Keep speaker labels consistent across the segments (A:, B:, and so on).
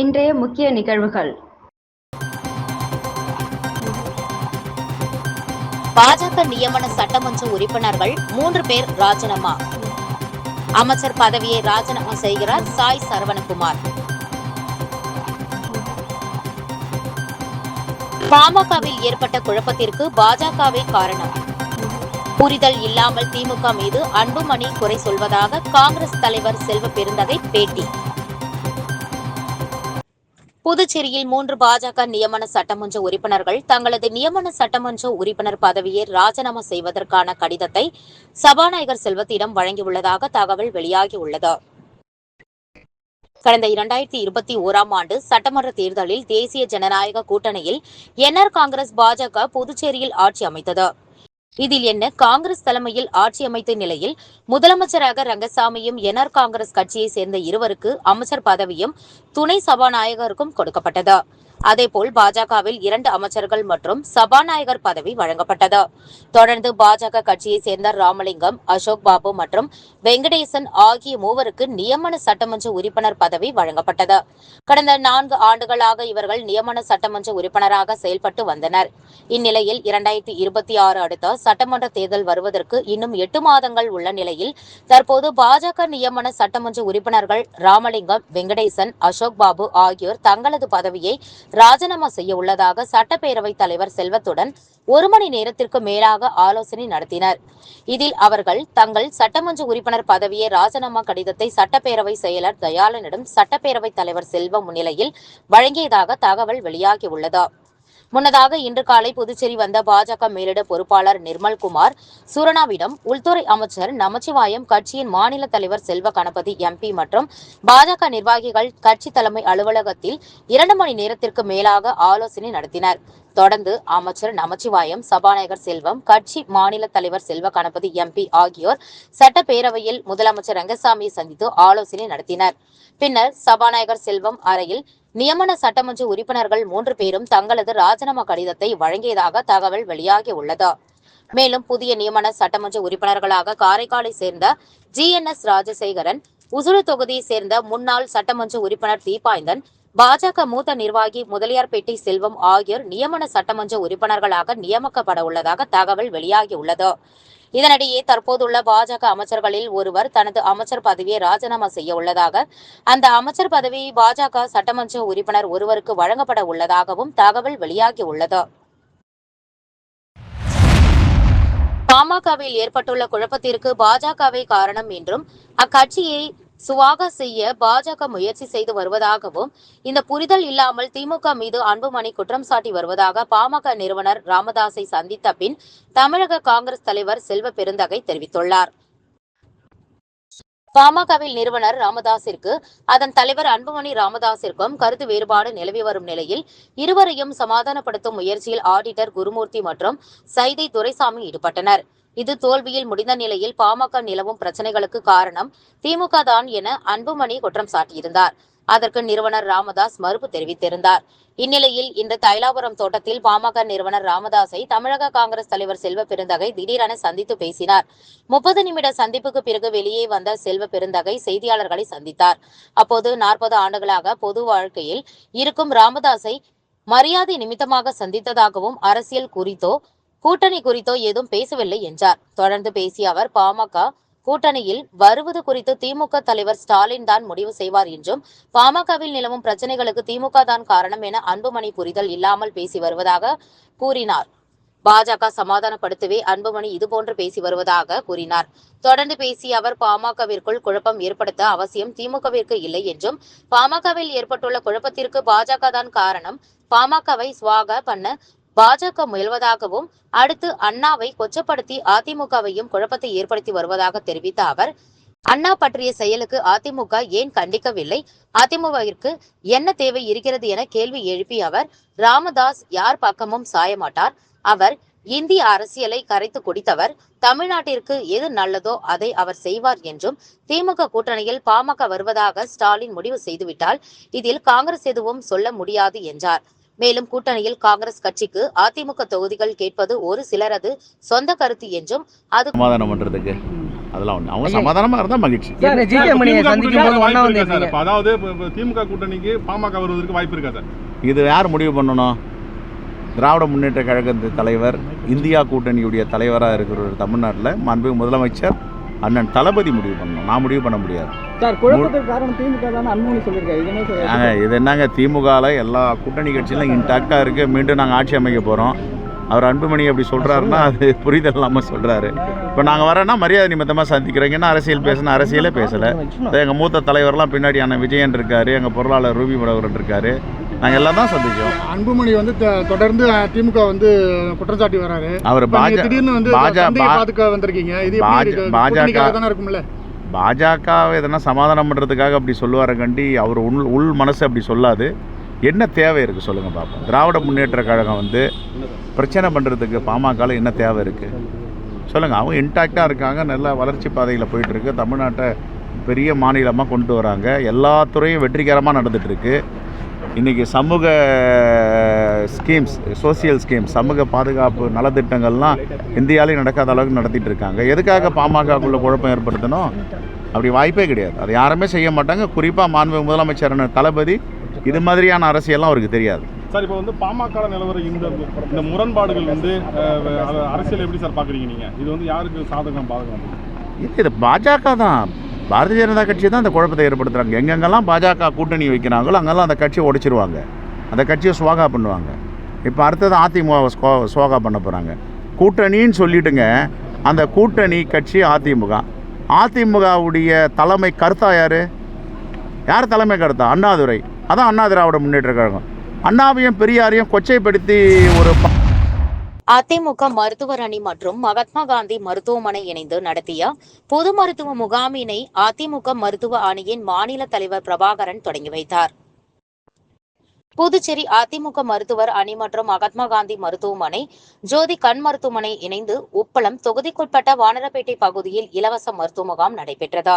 A: இன்றைய முக்கிய நிகழ்வுகள்.
B: பாஜக நியமன சட்டமன்ற உறுப்பினர்கள் மூன்று பேர் ராஜினாமா. அமைச்சர் பதவியை ராஜினாமா செய்கிறார் சாய் சரவணகுமார். பாமகவில் ஏற்பட்ட குழப்பத்திற்கு பாஜகவே காரணம். புரிதல் இல்லாமல் திமுக மீது அன்புமணி குறை சொல்வதாக காங்கிரஸ் தலைவர் செல்வ பெருந்தகை பேட்டி. புதுச்சேரியில் மூன்று பாஜக நியமன சட்டமன்ற உறுப்பினர்கள் தங்களது நியமன சட்டமன்ற உறுப்பினர் பதவியை ராஜினாமா செய்வதற்கான கடிதத்தை சபாநாயகர் செல்வத்திடம் வழங்கியுள்ளதாக தகவல் வெளியாகியுள்ளது. கடந்த இரண்டாயிரத்தி இருபத்தி ஓராம் ஆண்டு சட்டமன்ற தேர்தலில் தேசிய ஜனநாயக கூட்டணியில் என்ஆர் காங்கிரஸ் பாஜக புதுச்சேரியில் ஆட்சி அமைத்தது. இதில் என்ன? காங்கிரஸ் தலைமையில் ஆட்சி அமைத்த நிலையில் முதலமைச்சராக ரங்கசாமியும் என்ஆர் காங்கிரஸ் கட்சியை சேர்ந்த இருவருக்கு அமைச்சர் பதவியும் துணை சபாநாயகருக்கும் கொடுக்கப்பட்டது. அதேபோல் பாஜகவில் இரண்டு அமைச்சர்கள் மற்றும் சபாநாயகர் பதவி வழங்கப்பட்டது. தொடர்ந்து பாஜக கட்சியை சேர்ந்த ராமலிங்கம் அசோக் பாபு மற்றும் வெங்கடேசன் ஆகிய மூவருக்கு நியமன சட்டமன்ற உறுப்பினர் பதவி வழங்கப்பட்டது. கடந்த நான்கு ஆண்டுகளாக இவர்கள் நியமன சட்டமன்ற உறுப்பினராக செயல்பட்டு வந்தனர். இந்நிலையில் இரண்டாயிரத்தி இருபத்தி ஆறு அடுத்த சட்டமன்ற தேர்தல் வருவதற்கு இன்னும் எட்டு மாதங்கள் உள்ள நிலையில் தற்போது பாஜக நியமன சட்டமன்ற உறுப்பினர்கள் ராமலிங்கம் வெங்கடேசன் அசோக் பாபு ஆகியோர் தங்களது பதவியை ராஜினாமா செய்ய உள்ளதாக சட்டப்பேரவைத் தலைவர் செல்வத்துடன் ஒரு மணி நேரத்திற்கு மேலாக ஆலோசனை நடத்தினர். இதில் அவர்கள் தங்கள் சட்டமன்ற உறுப்பினர் பதவியை ராஜினாமா கடிதத்தை சட்டப்பேரவை செயலர் தயாளனிடம் சட்டப்பேரவைத் தலைவர் செல்வம் முன்னிலையில் வழங்கியதாக தகவல் வெளியாகியுள்ளது முன்னதாக இன்று காலை புதுச்சேரி வந்த பாஜக மேலிட பொறுப்பாளர் நிர்மல்குமார் சூரணாவிடம் உள்துறை அமைச்சர் நமச்சிவாயம் கட்சியின் மாநில தலைவர் செல்வ கணபதி எம்பி மற்றும் பாஜக நிர்வாகிகள் கட்சி தலைமை அலுவலகத்தில் இரண்டு மணி நேரத்திற்கு மேலாக ஆலோசனை நடத்தினர். தொடர்ந்து அமைச்சர் நமச்சிவாயம் சபாநாயகர் செல்வம் கட்சி மாநில தலைவர் செல்வ கணபதி எம்பி ஆகியோர் சட்டப்பேரவையில் முதலமைச்சர் ரங்கசாமியை சந்தித்து ஆலோசனை நடத்தினர். பின்னர் சபாநாயகர் செல்வம் அறையில் நியமன சட்டமன்ற உறுப்பினர்கள் மூன்று பேரும் தங்களது ராஜினாமா கடிதத்தை வழங்கியதாக தகவல் வெளியாகியுள்ளது மேலும் புதிய நியமன சட்டமன்ற உறுப்பினர்களாக காரைக்காலை சேர்ந்த ஜி என் எஸ் ராஜசேகரன் உசுறு தொகுதியை சேர்ந்த முன்னாள் சட்டமன்ற உறுப்பினர் தீபாய்ந்தன் பாஜக மூத்த நிர்வாகி முதலியார்பேட்டை செல்வம் ஆகியோர் நியமன சட்டமன்ற உறுப்பினர்களாக நியமிக்கப்பட உள்ளதாக தகவல் வெளியாகியுள்ளது இதனிடையே தற்போதுள்ள பாஜக அமைச்சர்களில் ஒருவர் தனது அமைச்சர் பதவியை ராஜினாமா செய்ய உள்ளதாக அந்த அமைச்சர் பதவி பாஜக சட்டமன்ற உறுப்பினர் ஒருவருக்கு வழங்கப்பட உள்ளதாகவும் தகவல் வெளியாகியுள்ளது பாமகவில் ஏற்பட்டுள்ள குழப்பத்திற்கு பாஜகவே காரணம் என்றும் அக்கட்சியை சுவாக செய்ய பாஜக முயற்சி செய்து வருவதாகவும் இந்த புரிதல் இல்லாமல் திமுக மீது அன்புமணி குற்றம் சாட்டி வருவதாக பாமக நிறுவனர் ராமதாஸை சந்தித்த பின் தமிழக காங்கிரஸ் தலைவர் செல்வ பெருந்தகை தெரிவித்துள்ளார். பாமகவில் நிறுவனர் ராமதாசிற்கு அதன் தலைவர் அன்புமணி ராமதாசிற்கும் கருத்து வேறுபாடு நிலவி வரும் நிலையில் இருவரையும் சமாதானப்படுத்தும் முயற்சியில் ஆடிட்டர் குருமூர்த்தி மற்றும் சைதை துரைசாமி ஈடுபட்டனர். இது தோல்வியில் முடிந்த நிலையில் பாமக நிலவும் பிரச்சனைகளுக்கு காரணம் திமுக தான் என அன்புமணி குற்றம் சாட்டியிருந்தார். அதற்கு நிறுவனர் ராமதாஸ் மறுப்பு தெரிவித்திருந்தார். இந்நிலையில் இன்று தைலாபுரம் தோட்டத்தில் பாமக நிறுவனர் ராமதாஸை தமிழக காங்கிரஸ் தலைவர் செல்வ பெருந்தகை திடீரென சந்தித்து பேசினார். முப்பது நிமிட சந்திப்புக்கு பிறகு வெளியே வந்த செல்வ பெருந்தகை செய்தியாளர்களை சந்தித்தார். அப்போது நாற்பது ஆண்டுகளாக பொது வாழ்க்கையில் இருக்கும் ராமதாஸை மரியாதை நிமித்தமாக சந்தித்ததாகவும் அரசியல் குறித்தோ கூட்டணி குறித்தோ ஏதும் பேசவில்லை என்றார். தொடர்ந்து பேசிய அவர் பாமக கூட்டணியில் வருவது குறித்து திமுக தலைவர் ஸ்டாலின் தான் முடிவு செய்வார் என்றும் பாமகவில் நிலவும் பிரச்சனைகளுக்கு திமுக தான் காரணம் என அன்புமணி புரிதல் இல்லாமல் பேசி வருவதாக கூறினார். பாஜக சமாதானப்படுத்தவே அன்புமணி இதுபோன்று பேசி வருவதாக கூறினார். தொடர்ந்து பேசிய அவர் பாமகவிற்குள் குழப்பம் ஏற்படுத்த அவசியம் திமுகவிற்கு இல்லை என்றும் பாமகவில் ஏற்பட்டுள்ள குழப்பத்திற்கு பாஜக தான் காரணம் பாமகவை சுவாக பண்ண பாஜக முயல்வதாகவும் அடுத்து அண்ணாவை கொச்சப்படுத்தி அதிமுகவையும் குழப்பத்தை ஏற்படுத்தி வருவதாக தெரிவித்த அவர் அண்ணா பற்றிய செயலுக்கு அதிமுக ஏன் கண்டிக்கவில்லை? அதிமுகவிற்கு என்ன தேவை இருக்கிறது என கேள்வி எழுப்பிய அவர் ராமதாஸ் யார் பக்கமும் சாயமாட்டார் அவர் இந்திய அரசியலை கரைத்து குடித்தவர் தமிழ்நாட்டிற்கு எது நல்லதோ அதை அவர் செய்வார் என்றும் திமுக கூட்டணியில் பாமக வருவதாக ஸ்டாலின் முடிவு செய்துவிட்டால் இதில் காங்கிரஸ் எதுவும் சொல்ல முடியாது என்றார். மேலும் கூட்டணியில் காங்கிரஸ் கட்சிக்கு அதிமுக தொகுதிகள் கேட்பது ஒரு சிலரது சொந்த கருத்து என்றும் அது
C: சமாதானம் பண்ணுறதுக்கு
A: அதெல்லாம் அவங்க சமாதானமாக இருந்தால் மகிழ்ச்சி.
D: அதாவது திமுக கூட்டணிக்கு பாமக வருவதற்கு வாய்ப்பு இருக்கா சார்?
A: இது யார் முடிவு பண்ணணும்? திராவிட முன்னேற்ற கழகத்து தலைவர் இந்தியா கூட்டணியுடைய தலைவராக இருக்கிற தமிழ்நாட்டில். மாண்பு முதலமைச்சர் அண்ணன் தளபதி முடிவு பண்ணணும் நான் முடிவு பண்ண முடியாது
E: சார் குழப்பத்துக்கு காரணம் திமுக தானே அன்புமணி சொல்லியிருக்காரு இது
A: என்னங்க திமுகவில் எல்லா கூட்டணி கட்சியிலும் இன்டாக்டாக இருக்குது மீண்டும் நாங்கள் ஆட்சி அமைக்க போகிறோம் அவர் அன்புமணி அப்படி சொல்கிறாருன்னா அது புரிதல் இல்லாமல் சொல்கிறாரு இப்போ நாங்கள் வரேன்னா மரியாதை நிமித்தமாக சந்திக்கிறீங்கன்னா அரசியல் பேசினா அரசியலே பேசலை எங்கள் மூத்த தலைவர்லாம் பின்னாடி அண்ணன் விஜயன் இருக்காரு எங்கள் பொருளாளர் ரூபி மடவரன் இருக்காரு நாங்கள் எல்லாம் தான் சந்திச்சோம்.
F: அன்புமணி வந்து தொடர்ந்து திமுக வந்து குற்றச்சாட்டி வராரு.
A: அவர்
F: திடீர்னு வந்து
A: பாஜ
F: தந்தையை
A: பா-
F: பாதுக்க வந்திருக்கீங்க. இது
A: பாஜக
F: தானே இருக்கும்ல.
A: பாஜகவை எதனா சமாதானம் பண்ணுறதுக்காக அப்படி சொல்லுவார கண்டி அவர் உள் உள் மனசு அப்படி சொல்லாது. என்ன தேவை இருக்குது சொல்லுங்கள் பார்ப்போம் திராவிட முன்னேற்ற கழகம் வந்து பிரச்சனை பண்ணுறதுக்கு பாமகவில் என்ன தேவை இருக்குது சொல்லுங்கள் அவங்க இன்டாக்டாக இருக்காங்க. நல்ல வளர்ச்சி பாதையில் போயிட்டுருக்கு தமிழ்நாட்டை பெரிய மாநிலமாக கொண்டு வராங்க. எல்லா துறையும் வெற்றிகரமாக நடந்துகிட்ருக்கு இன்றைக்கி சமூக ஸ்கீம்ஸ் சோசியல் ஸ்கீம்ஸ் சமூக பாதுகாப்பு நலத்திட்டங்கள்லாம் இந்தியாவிலே நடக்காத அளவுக்கு நடத்திட்டு இருக்காங்க. எதுக்காக பாமகக்குள்ள குழப்பம் ஏற்படுத்தணும்? அப்படி வாய்ப்பே கிடையாது. அது யாருமே செய்ய மாட்டாங்க. குறிப்பாக மாண்பு முதலமைச்சரான தளபதி இது மாதிரியான அரசியல்லாம் அவருக்கு தெரியாது.
D: சார் இப்போ வந்து பாமக நிலவர இந்த இந்த முரண்பாடுகள் வந்து அரசியல் எப்படி சார் பாக்குறீங்க நீங்க? இது வந்து யாருக்கு சாதகம் பாதகம்?
A: இது பாஜக தான். பாரதிய ஜனதா கட்சி தான் அந்த குழப்பத்தை ஏற்படுத்துகிறாங்க எங்கெங்கெல்லாம் பாஜக கூட்டணி வைக்கிறாங்களோ அங்கெல்லாம் அந்த கட்சியை உடைச்சிருவாங்க. அந்த கட்சியை சுவாகா பண்ணுவாங்க. இப்போ அடுத்தது அதிமுக சுவாகா பண்ண போகிறாங்க கூட்டணின்னு சொல்லிட்டுங்க அந்த கூட்டணி கட்சி அதிமுக. அதிமுகவுடைய தலைமை கருத்தா யார்? யார் தலைமை கருத்தா? அண்ணாதுரை. அதான் அண்ணா திராவிட முன்னேற்ற கழகம். அண்ணாவையும் பெரியாரையும் கொச்சைப்படுத்தி ஒரு ப-
B: அதிமுக மருத்துவர் அணி மற்றும் மகாத்மா காந்தி மருத்துவமனை இணைந்து நடத்திய பொது மருத்துவ முகாமினை அதிமுக மருத்துவ அணியின் மாநில தலைவர் பிரபாகரன் தொடங்கி வைத்தார். புதுச்சேரி அதிமுக மருத்துவர் அணி மற்றும் மகாத்மா காந்தி மருத்துவமனை ஜோதி கண் மருத்துவமனை இணைந்து உப்பளம் தொகுதிக்குட்பட்ட வானரப்பேட்டை பகுதியில் இலவச மருத்துவ முகாம் நடைபெற்றது.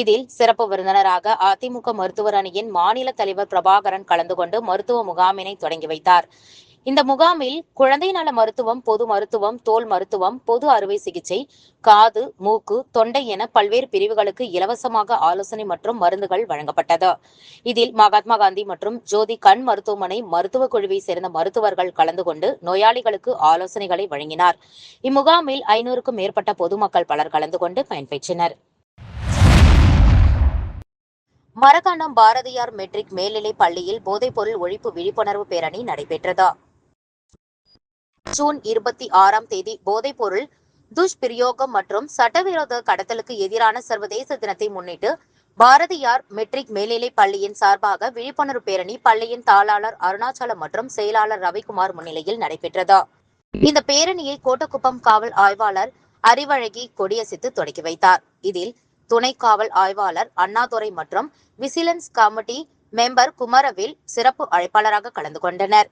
B: இதில் சிறப்பு விருந்தினராக அதிமுக மருத்துவர் அணியின் மாநில தலைவர் பிரபாகரன் கலந்து கொண்டு மருத்துவ முகாமினை தொடங்கி வைத்தார். இந்த முகாமில் குழந்தை நல மருத்துவம் பொது மருத்துவம் தோல் மருத்துவம் பொது அறுவை சிகிச்சை காது மூக்கு தொண்டை என பல்வேறு பிரிவுகளுக்கு இலவசமாக ஆலோசனை மற்றும் மருந்துகள் வழங்கப்பட்டது. இதில் மகாத்மா காந்தி மற்றும் ஜோதி கண் மருத்துவமனை மருத்துவ குழுவை சேர்ந்த மருத்துவர்கள் கலந்து கொண்டு நோயாளிகளுக்கு ஆலோசனைகளை வழங்கினார். இம்முகாமில் ஐநூறுக்கும் மேற்பட்ட பொதுமக்கள் பலர் கலந்து கொண்டு பயன்பெற்றனர். மரக்காணம் பாரதியார் மெட்ரிக் மேல்நிலைப் பள்ளியில் போதைப்பொருள் ஒழிப்பு விழிப்புணர்வு பேரணி நடைபெற்றது. ஜூன் இருபத்தி ஆறாம் தேதி போதைப்பொருள் துஷ்பிரயோகம் மற்றும் சட்டவிரோத கடத்தலுக்கு எதிரான சர்வதேச தினத்தை முன்னிட்டு பாரதியார் மெட்ரிக் மேல்நிலை பள்ளியின் சார்பாக விழிப்புணர்வு பேரணி பள்ளியின் தாளாளர் அருணாச்சலம் மற்றும் செயலாளர் ரவிக்குமார் முன்னிலையில் நடைபெற்றது. இந்த பேரணியை கோட்டக்குப்பம் காவல் ஆய்வாளர் அறிவழகி கொடியசித்து தொடக்கி வைத்தார். இதில் துணை காவல் ஆய்வாளர் அண்ணாதுரை மற்றும் விசிலன்ஸ் கமிட்டி மெம்பர் குமரவில் சிறப்பு அழைப்பாளராக கலந்து கொண்டனர்.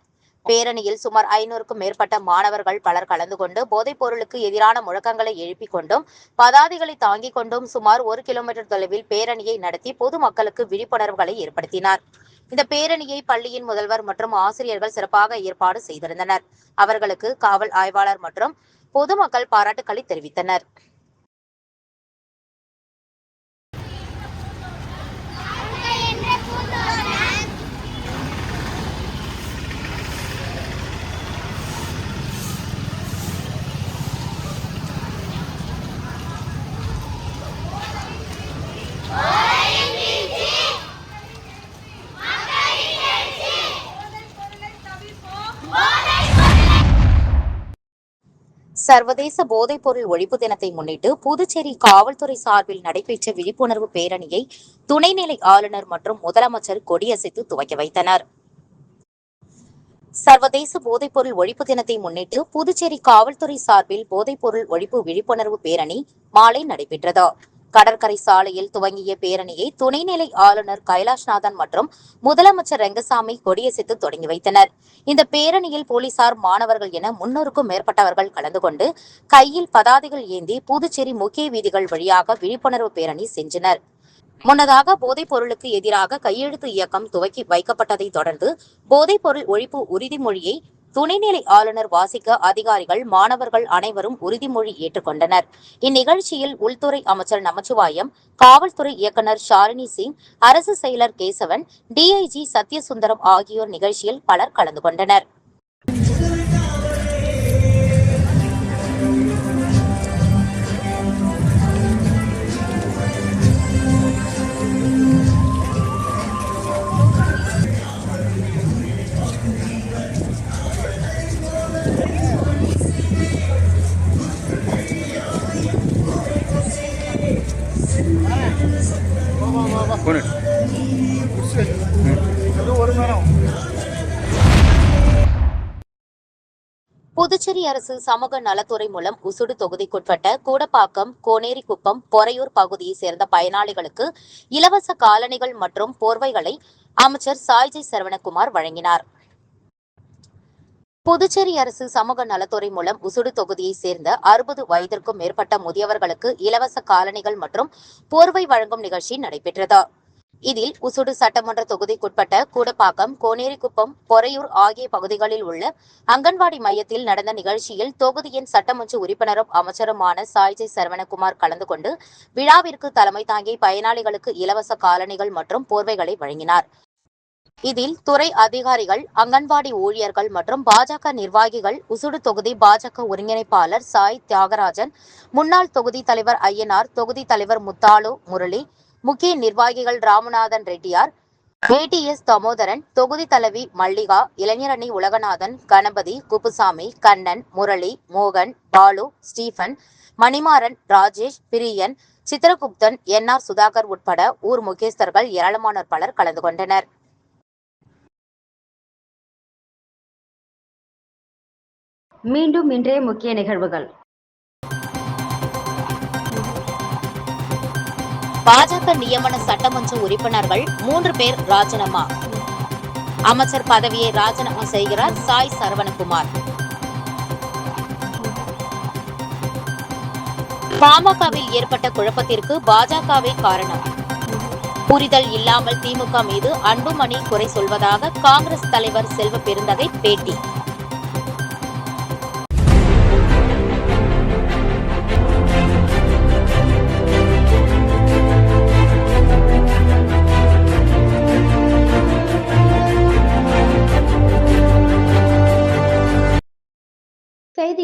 B: பேரணியில் சுமார் ஐநூறுக்கும் மேற்பட்ட மாணவர்கள் பலர் கலந்து கொண்டு போதைப் பொருளுக்கு எதிரான முழக்கங்களை எழுப்பிக் கொண்டும் பதாதைகளை தாங்கிக் கொண்டும் சுமார் ஒரு கிலோமீட்டர் தொலைவில் பேரணியை நடத்தி பொதுமக்களுக்கு விழிப்புணர்வுகளை ஏற்படுத்தினார். இந்த பேரணியை பள்ளியின் முதல்வர் மற்றும் ஆசிரியர்கள் சிறப்பாக ஏற்பாடு செய்திருந்தனர். அவர்களுக்கு காவல் ஆய்வாளர் மற்றும் பொதுமக்கள் பாராட்டுக்களை தெரிவித்தனர். சர்வதேச போதைப்பொருள் ஒழிப்பு தினத்தை முன்னிட்டு புதுச்சேரி காவல்துறை சார்பில் நடைபெற்ற விழிப்புணர்வு பேரணியை துணைநிலை ஆளுநர் மற்றும் முதலமைச்சர் கொடியசைத்து துவக்கி வைத்தனர். சர்வதேச போதைப்பொருள் ஒழிப்பு தினத்தை முன்னிட்டு புதுச்சேரி காவல்துறை சார்பில் போதைப்பொருள் ஒழிப்பு விழிப்புணர்வு பேரணி மாலை நடைபெற்றது. கடற்கரை சாலையில் துவங்கிய பேரணியை துணைநிலை ஆளுநர் கைலாஷ்நாதன் மற்றும் முதலமைச்சர் ரெங்கசாமி கொடியசைத்து தொடங்கி வைத்தனர். இந்த பேரணியில் போலீசார் மாணவர்கள் என முன்னூறுக்கும் மேற்பட்டவர்கள் கலந்து கொண்டு கையில் பதாதைகள் ஏந்தி புதுச்சேரி முக்கிய வீதிகள் வழியாக விழிப்புணர்வு பேரணி சென்றனர் முன்னதாக போதைப் பொருளுக்கு எதிராக கையெழுத்து இயக்கம் துவக்கி வைக்கப்பட்டதை தொடர்ந்து போதைப் பொருள் ஒழிப்பு உறுதிமொழியை துணைநிலை ஆளுநர் வாசிக்க அதிகாரிகள் மாணவர்கள் அனைவரும் உறுதிமொழி ஏற்றுக்கொண்டனர். இந்நிகழ்ச்சியில் உள்துறை அமைச்சர் நமச்சிவாயம் காவல்துறை இயக்குநர் ஷாலினி சிங் அரசு செயலர் கேசவன் டிஐஜி சத்யசுந்தரம் ஆகியோர் நிகழ்ச்சியில் பலர் கலந்து கொண்டனர். புதுச்சேரி அரசு சமூக நலத்துறை மூலம் உசுடு தொகுதிக்குட்பட்ட கூடப்பாக்கம் கோனேரிக்குப்பம் பொறையூர் பகுதியைச் சேர்ந்த பயனாளிகளுக்கு இலவச காலணிகள் மற்றும் போர்வைகளை அமைச்சர் சாய்ஜி சரவணகுமார் வழங்கினார். புதுச்சேரி அரசு சமூக நலத்துறை மூலம் உசுடு தொகுதியைச் சேர்ந்த அறுபது வயதிற்கும் மேற்பட்ட முதியவர்களுக்கு இலவச காலணிகள் மற்றும் போர்வை வழங்கும் நிகழ்ச்சி நடைபெற்றது. இதில் உசுடு சட்டமன்ற தொகுதிக்குட்பட்ட கூடப்பாக்கம் கோனேரிக்குப்பம் பொறையூர் ஆகிய பகுதிகளில் உள்ள அங்கன்வாடி மையத்தில் நடந்த நிகழ்ச்சியில் தொகுதியின் சட்டமன்ற உறுப்பினரும் அமைச்சருமான சாய்ஜி சரவணகுமார் கலந்து கொண்டு விழாவிற்கு தலைமை தாங்கி பயனாளிகளுக்கு இலவச காலணிகள் மற்றும் போர்வைகளை வழங்கினார். இதில் துறை அதிகாரிகள் அங்கன்வாடி ஊழியர்கள் மற்றும் பாஜக நிர்வாகிகள் உசுடு தொகுதி பாஜக ஒருங்கிணைப்பாளர் சாய் தியாகராஜன் முன்னாள் தொகுதி தலைவர் ஐயனார் தொகுதி தலைவர் முத்தாலு முரளி முக்கிய நிர்வாகிகள் ராமநாதன் ரெட்டியார் ஏடிஎஸ் தாமோதரன் தொகுதி தலைவி மல்லிகா இளைஞரணி உலகநாதன் கணபதி குப்புசாமி கண்ணன் முரளி மோகன் Balu Stephen Manimaran Rajesh Priyan Chitraguptan N R Sudhakar உட்பட ஊர் முக்கியஸ்தர்கள் ஏராளமானோர் பலர் கலந்து கொண்டனர்.
C: மீண்டும் இன்றைய முக்கிய நிகழ்வுகள்.
B: பாஜக நியமன சட்டமன்ற உறுப்பினர்கள் மூன்று பேர் ராஜினாமா. அமைச்சர் பதவியை ராஜினாமா செய்கிறார் சாய் சரவணகுமார். பாமகவில் ஏற்பட்ட குழப்பத்திற்கு பாஜகவே காரணம். புரிதல் இல்லாமல் திமுக மீது அன்புமணி குறை சொல்வதாக காங்கிரஸ் தலைவர் செல்வ பெருந்தகை பேட்டி.